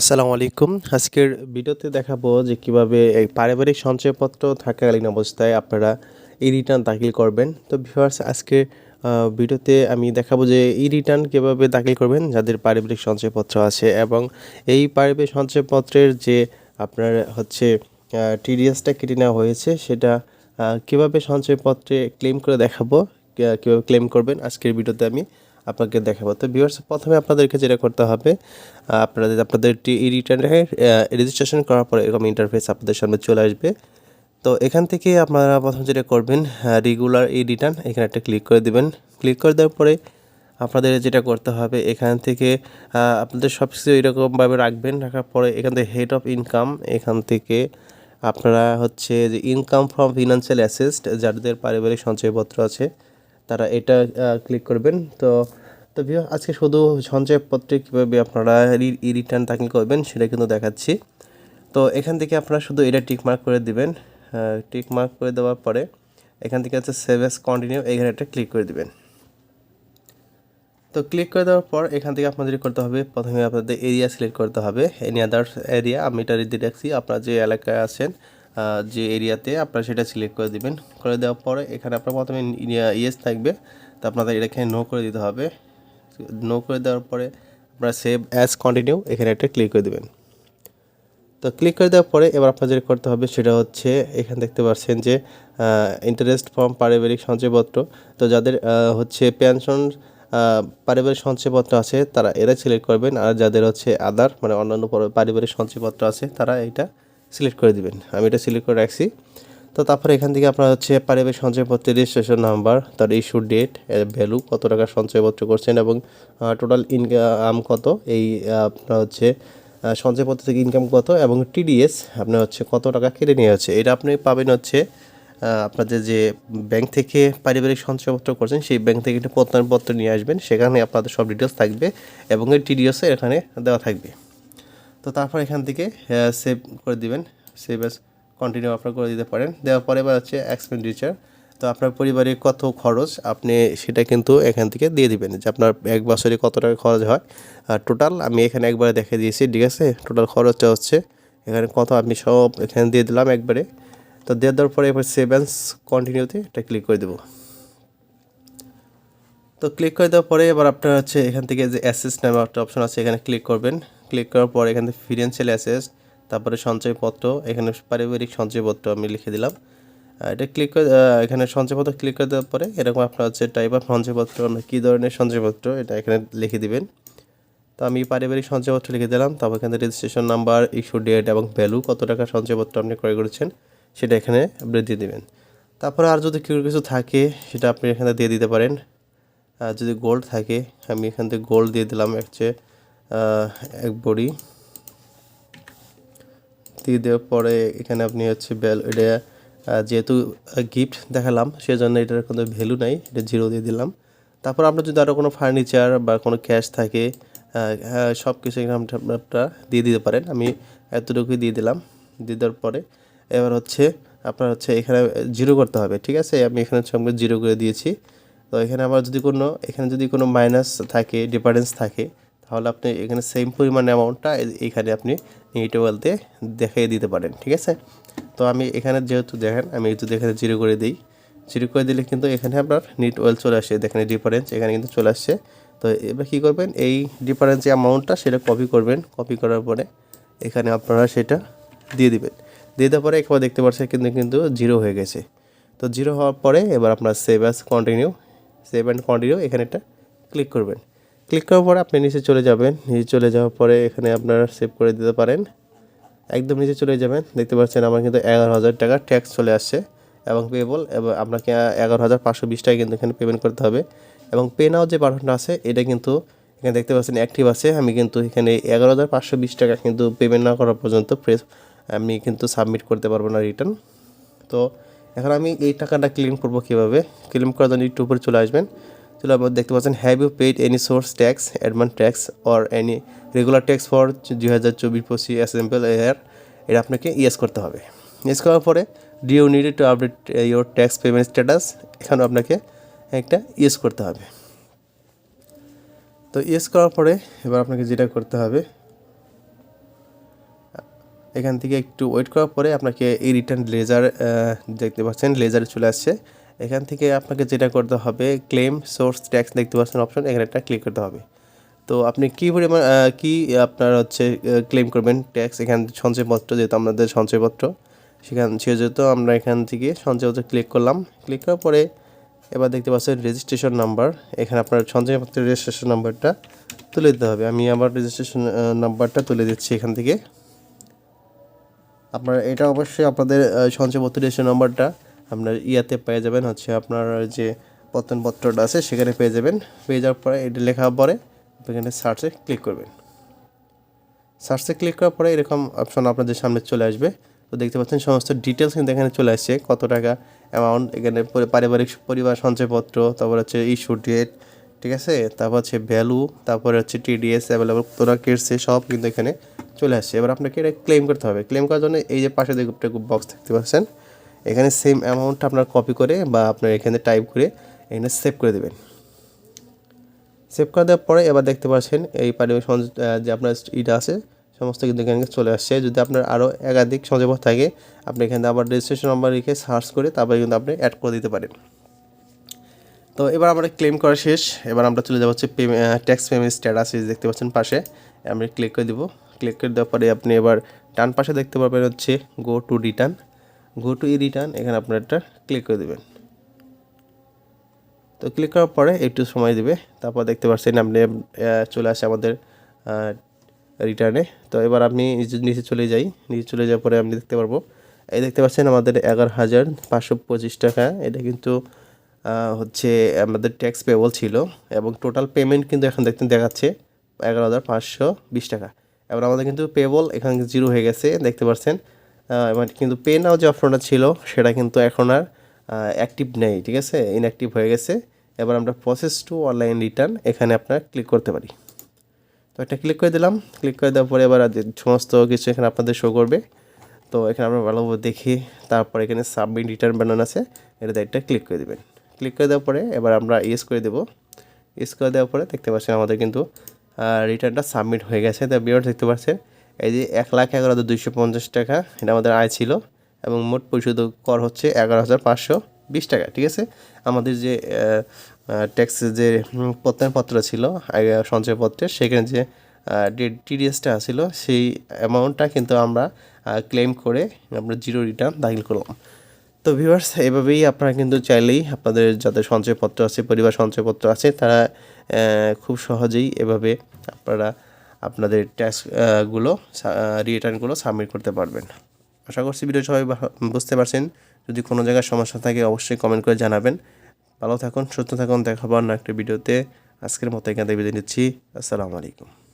আসসালামু আলাইকুম। আজকের ভিডিওতে দেখাবো যে কীভাবে এই পারিবারিক সঞ্চয়পত্র থাকাকালীন অবস্থায় আপনারা ই রিটার্ন দাখিল করবেন। তো ভিউয়ার্স আজকে ভিডিওতে আমি দেখাবো যে ই রিটার্ন কীভাবে দাখিল করবেন, যাদের পারিবারিক সঞ্চয়পত্র আছে এবং এই পারিবারিক সঞ্চয়পত্রের যে আপনার হচ্ছে টিডিএসটা কেটে নেওয়া হয়েছে, সেটা কীভাবে সঞ্চয়পত্রে ক্লেম করে দেখাবো কীভাবে ক্লেম করবেন, আজকের ভিডিওতে আমি আপনাকে দেখাবো। তো ভিউয়ার্স প্রথমে আপনাদেরকে যেটা করতে হবে আপনাদের আপনাদের ই রিটার্নের রেজিস্ট্রেশন করার পরে এরকম ইন্টারফেস আপনাদের সামনে চলে আসবে। তো এখান থেকে আপনারা প্রথম যেটা করবেন রেগুলার ই রিটার্ন এখানে একটা ক্লিক করে দেবেন। ক্লিক করে দেওয়ার পরে আপনাদের যেটা করতে হবে, এখান থেকে আপনাদের সব কিছু এরকমভাবে রাখবেন, রাখার পরে এখান থেকে হেড অফ ইনকাম এখান থেকে আপনারা হচ্ছে যে ইনকাম ফ্রম ফিনান্সিয়াল অ্যাসেস্ট যাদের পারিবারিক সঞ্চয়পত্র আছে তারা এটা ক্লিক করবেন। তো তো ভিউ আজকে শুধু সঞ্চয়পত্রে কীভাবে আপনারা ই রিটার্ন দাখিল করবেন সেটা কিন্তু দেখাচ্ছি। তো এখান থেকে আপনারা শুধু এটা টিক মার্ক করে দিবেন। টিক মার্ক করে দেওয়ার পরে এখান থেকে হচ্ছে সেভ এস কন্টিনিউ এখানে একটা ক্লিক করে দিবেন। তো ক্লিক করে দেওয়ার পর এখান থেকে আপনাদের করতে হবে, প্রথমে আপনাদের এরিয়া সিলেক্ট করতে হবে। এনি আদার্স এরিয়া আমি এটা দিয়ে রাখছি। আপনারা যে এলাকায় আছেন যে এরিয়াতে আপনারা সেটা সিলেক্ট করে দিবেন। করে দেওয়ার পরে এখানে আপনার প্রথমে ইয়েস থাকবে। তো আপনাদের এখানে নো করে দিতে হবে। নো করে দেওয়ার পরে আপনারা সেভ অ্যাজ কন্টিনিউ এখানে একটা ক্লিক করে দেবেন। তো ক্লিক করে দেওয়ার পরে এবার আপনার যেটা করতে হবে সেটা হচ্ছে এখানে দেখতে পাচ্ছেন যে ইন্টারেস্ট ফর্ম পারিবারিক সঞ্চয়পত্র। তো যাদের হচ্ছে পেনশন পারিবারিক সঞ্চয়পত্র আছে, তারা এরা সিলেক্ট করবেন। আর যাদের হচ্ছে আদার মানে অন্যান্য পারিবারিক সঞ্চয়পত্র আছে, তারা এটা সিলেক্ট করে দিবেন। আমি এটা সিলেক্ট করে রাখছি। তো তারপরে এখান থেকে আপনার হচ্ছে পারিবারিক সঞ্চয়পত্রের রেজিস্ট্রেশন নাম্বার তার ইস্যু ডেট ভ্যালু কত টাকা সঞ্চয়পত্র করছেন এবং টোটাল ইনকাম কত, এই আপনার হচ্ছে সঞ্চয়পত্র থেকে ইনকাম কত এবং টিডিএস আপনার হচ্ছে কত টাকা কেটে নিয়ে হচ্ছে। এটা আপনি পাবেন হচ্ছে আপনাদের যে ব্যাংক থেকে পারিবারিক সঞ্চয়পত্র করছেন, সেই ব্যাংক থেকে একটা প্রত্যয়নপত্র নিয়ে আসবেন। সেখানে আপনাদের সব ডিটেলস থাকবে এবং এই টিডিএসও এখানে দেওয়া থাকবে। তো তারপর এখান থেকে সেভ করে দিবেন। সেভ এস কন্টিনিউ আপনারা করে দিতে পারেন। দেওয়ার পরে এবার হচ্ছে এক্সপেন্ডিচার তো আপনার পরিবারে কত খরচ, আপনি সেটা কিন্তু এখান থেকে দিয়ে দিবেন। যে আপনার এক বছরে কত টাকা খরচ হয়। আর টোটাল আমি এখানে একবারে দেখে দিয়েছি, ঠিক আছে? টোটাল খরচটা হচ্ছে, এখানে কত আমি সব এখানে দিয়ে দিলাম একবারে। তো দিয়ে দেওয়ার পরে এবার সেভেন্স কন্টিনিউতে এটা ক্লিক করে দেবো। তো ক্লিক করে দেওয়ার পরে এবার আপনার হচ্ছে এখান থেকে যে অ্যাসেস নামে একটা অপশন আছে, এখানে ক্লিক করবেন। ক্লিক করার পর এখান ফিনান্সিয়াল অ্যাসেস তারপরে সঞ্চয়পত্র, এখানে পারিবারিক সঞ্চয়পত্র আমি লিখে দিলাম। এটা ক্লিক করে এখানে সঞ্চয়পত্র ক্লিক করে দেওয়ার পরে এরকম আপনার হচ্ছে টাইপ অফ সঞ্চয়পত্র কী ধরনের সঞ্চয়পত্র, এটা এখানে লিখে দিবেন। তো আমি পারিবারিক সঞ্চয়পত্র লিখে দিলাম, তারপর এখানে রেজিস্ট্রেশন নাম্বার ইস্যু ডেট এবং ভ্যালু কত টাকা সঞ্চয়পত্র আপনি ক্রয় করেছেন, সেটা এখানে আপনি দিয়ে দেবেন। তারপরে আর যদি কেউ কিছু থাকে, সেটা আপনি এখানে দিয়ে দিতে পারেন। আর যদি গোল্ড থাকে, আমি এখান থেকে গোল্ড দিয়ে দিলাম হচ্ছে এক বড়ি। দিয়ে দেওয়ার পরে এখানে আপনি হচ্ছে বেল, এটা যেহেতু গিফট দেখালাম, সেজন্য এটার কোনো ভ্যালু নাই, এটা জিরো দিয়ে দিলাম। তারপর আপনার যদি আরও কোনো ফার্নিচার বা কোনো ক্যাশ থাকে সব কিছু এখানে আপনি- আপনারা দিয়ে দিতে পারেন। আমি এতটুকুই দিয়ে দিলাম, দিয়ে দেওয়ার পরে এবার হচ্ছে আপনার হচ্ছে এখানে জিরো করতে হবে, ঠিক আছে? আমি এখানে সঙ্গে জিরো করে দিয়েছি। তো এখানে আবার যদি কোনো, এখানে যদি কোনো মাইনাস থাকে ডিফারেন্স থাকে তাহলে আপনি এখানে সেম পরিমাণ অ্যামাউন্টটা এখানে আপনি নেগেটিভ বলতে দেখিয়ে দিতে পারেন, ঠিক আছে? তো আমি এখানে যেহেতু দেখেন, আমি যদি এখানে জিরো করে দিই। জিরো করে দিলে কিন্তু এখানে আপনার নিট ওয়েল চলে আসে, দেখেন ডিফারেন্স এখানে কিন্তু চলে আসছে। তো এবার কী করবেন, এই ডিফারেন্স যে অ্যামাউন্টটা সেটা কপি করবেন। কপি করার পরে এখানে আপনারা সেটা দিয়ে দিবেন। দিয়ে দেওয়ার পরে একবার দেখতে পাচ্ছেন কিন্তু কিন্তু জিরো হয়ে গেছে। তো জিরো হওয়ার পরে এবার আপনার save as continue save and continue এখানে একটা ক্লিক করবেন। ক্লিক করার পরে আপনি নিচে চলে যাবেন। নিচে চলে যাওয়ার পরে এখানে আপনারা সেভ করে দিতে পারেন। একদম নিচে চলে যাবেন। দেখতে পাচ্ছেন আমার কিন্তু এগারো হাজার টাকা ট্যাক্স চলে আসছে এবং পেবল এবং আপনাকে এগারো হাজার পাঁচশো বিশ টাকা কিন্তু এখানে পেমেন্ট করতে হবে। এবং পে নাও যে বাটনটা আছে, এটা কিন্তু এখানে দেখতে পাচ্ছেন অ্যাক্টিভ আছে। আমি কিন্তু এখানে এগারো হাজার পাঁচশো বিশ টাকা কিন্তু পেমেন্ট না করা পর্যন্ত প্রেস আমি কিন্তু সাবমিট করতে পারব না রিটার্ন তো এখন আমি এই টাকাটা ক্লেম করব কীভাবে? ক্লেম করার জন্য উপরে চলে আসবেন। চলে আপনার দেখতে পাচ্ছেন have you paid any source tax advance tax or any regular tax for দুই হাজার চব্বিশ পঁচিশ অ্যাসেম্বল এয়ার এটা আপনাকে ইয়েস করতে হবে। ইয়েস করার পরে do you need to update your tax payment status এখানেও আপনাকে একটা ইয়েস করতে হবে। তো ইয়েস করার পরে এবার আপনাকে যেটা করতে হবে, এখান থেকে একটু ওয়েট করার পরে আপনাকে এই রিটার্ন লেজার দেখতে পাচ্ছেন লেজারে চলে আসছে। এখান থেকে আপনাকে যেটা করতে হবে ক্লেম সোর্স ট্যাক্স দেখতে পাচ্ছেন অপশন এখানে একটা ক্লিক করতে হবে। তো আপনি কী পরিমাণ কী আপনার হচ্ছে ক্লেম করবেন ট্যাক্স এখান সঞ্চয়পত্র যেহেতু আমাদের সঞ্চয়পত্র, সেখান, সেহেতু আমরা এখান থেকে সঞ্চয়পত্র ক্লিক করলাম। ক্লিক করার পরে এবার দেখতে পাচ্ছেন রেজিস্ট্রেশন নাম্বার এখানে আপনার সঞ্চয়পত্রের রেজিস্ট্রেশন নাম্বারটা তুলে দিতে হবে। আমি আমার রেজিস্ট্রেশন নাম্বারটা তুলে দিচ্ছি এখান থেকে। আপনার, এটা অবশ্যই আপনাদের সঞ্চয়পত্র রেজিস্ট্রেশন নাম্বারটা আপনার ইয়াতে পেয়ে যাবেন হচ্ছে আপনার যে পত্তনপত্রটা আছে, সেখানে পেয়ে যাবেন। পেয়ে যাওয়ার পরে এটা লেখা পরে এখানে সার্চে ক্লিক করবেন। সার্চে ক্লিক করার পরে এরকম অপশন আপনাদের সামনে চলে আসবে। তো দেখতে পাচ্ছেন সমস্ত ডিটেলস কিন্তু এখানে চলে আসছে, কত টাকা অ্যামাউন্ট এখানে পারিবারিক পরিবার সঞ্চয়পত্র, তারপর হচ্ছে ইস্যু ডেট ঠিক আছে? তারপর হচ্ছে ভ্যালু তারপরে হচ্ছে টিডিএস অ্যাভেলেবল তোরা কেটছে সব কিন্তু এখানে চলে আসছে। এবার আপনাকে এটা ক্লেম করতে হবে। ক্লেম করার জন্য এই যে পাশে দিকে একটা বক্স দেখতে পাচ্ছেন এখানে সেম অ্যামাউন্টটা আপনার কপি করে বা আপনার এখানে টাইপ করে এখানে সেভ করে দেবেন। সেভ করে দেওয়ার পরে এবার দেখতে পাচ্ছেন এই পারিবারিক যে আপনার ইটা আছে, সমস্ত কিন্তু এখানে চলে আসছে। যদি আপনার আরও একাধিক সঞ্চয়পত্র থাকে, আপনি এখানে আবার রেজিস্ট্রেশন নাম্বার লিখে সার্চ করে তারপরে কিন্তু আপনি অ্যাড করে দিতে পারেন। তো এবার আমরা ক্লেম করা শেষ। এবার আমরা চলে যাব হচ্ছে ট্যাক্স পেমেন্ট স্ট্যাটাস দেখতে পাচ্ছেন পাশে। আমি ক্লিক করে দিব। ক্লিক করে দেওয়ার পরে আপনি এবার ডান পাশে দেখতে পারবেন হচ্ছে go to return go to e return এখানে আপনার একটা ক্লিক করে দেবেন। তো ক্লিক করার পরে একটু সময় দিবে। তারপর দেখতে পাচ্ছেন আপনি চলে আসে আমাদের রিটার্নে তো এবার আপনি নিচে চলে যাই, নিচে চলে যাওয়ার পরে আপনি দেখতে পারব। এই দেখতে পাচ্ছেন আমাদের এগারো হাজার পাঁচশো পঁচিশ টাকা। এটা কিন্তু হচ্ছে আমাদের ট্যাক্স পেবল ছিল এবং টোটাল পেমেন্ট কিন্তু এখন দেখতে দেখাচ্ছে এগারো হাজার পাঁচশো বিশ টাকা। এবার আমাদের কিন্তু পেবল এখানে জিরো হয়ে গেছে, দেখতে পাচ্ছেন। এবার কিন্তু পে নাও যে অপশনটা ছিল, সেটা কিন্তু এখন আর অ্যাক্টিভ নেই, ঠিক আছে? ইনঅ্যাক্টিভ হয়ে গেছে। এবার আমরা প্রসেস টু অনলাইন রিটার্ন এখানে আপনার ক্লিক করতে পারি। তো একটা ক্লিক করে দিলাম। ক্লিক করে দেওয়ার পরে এবার সমস্ত কিছু এখানে আপনাদের শো করবে। তো এখানে আমরা ভালোভাবে দেখি। তারপর এখানে সাবমিট রিটার্ন বানানো আছে। এটাতে একটা ক্লিক করে দেবেন। ক্লিক করে দেওয়ার পরে এবার আমরা ইয়েস করে দেবো। ইয়েস করে দেওয়ার পরে দেখতে পাচ্ছেন আমাদের কিন্তু রিটার্নটা সাবমিট হয়ে গেছে। তা বিয়ার দেখতে পাচ্ছেন। এই যে এক লাখ এগারো হাজার দুইশো পঞ্চাশ টাকা, এটা আমাদের আয় ছিল। এবং মোট পরিশোধ কর হচ্ছে এগারো হাজার পাঁচশো বিশ টাকা, ঠিক আছে? আমাদের যে ট্যাক্সের যে প্রত্যয়নপত্র ছিল সঞ্চয়পত্রের, সেখানে যে টিডিএসটা ছিল, সেই অ্যামাউন্টটা কিন্তু আমরা ক্লেম করে আমরা জিরো রিটার্ন দাখিল করলাম। তো ভিউয়ার্স এভাবেই আপনারা কিন্তু চাইলেই আপনাদের যাদের সঞ্চয়পত্র আছে, পরিবার সঞ্চয়পত্র আছে, তারা খুব সহজেই এভাবে আপনারা আপনাদের ট্যাক্সগুলো রিটার্নগুলো সাবমিট করতে পারবেন। আশা করছি ভিডিও সবাই বুঝতে পারছেন। যদি কোনো জায়গায় সমস্যা থাকে, অবশ্যই কমেন্ট করে জানাবেন। ভালো থাকুন, সুস্থ থাকুন, দেখা না একটা ভিডিওতে আজকের মতো এখানে বিদায় নিচ্ছি। আসসালামু আলাইকুম।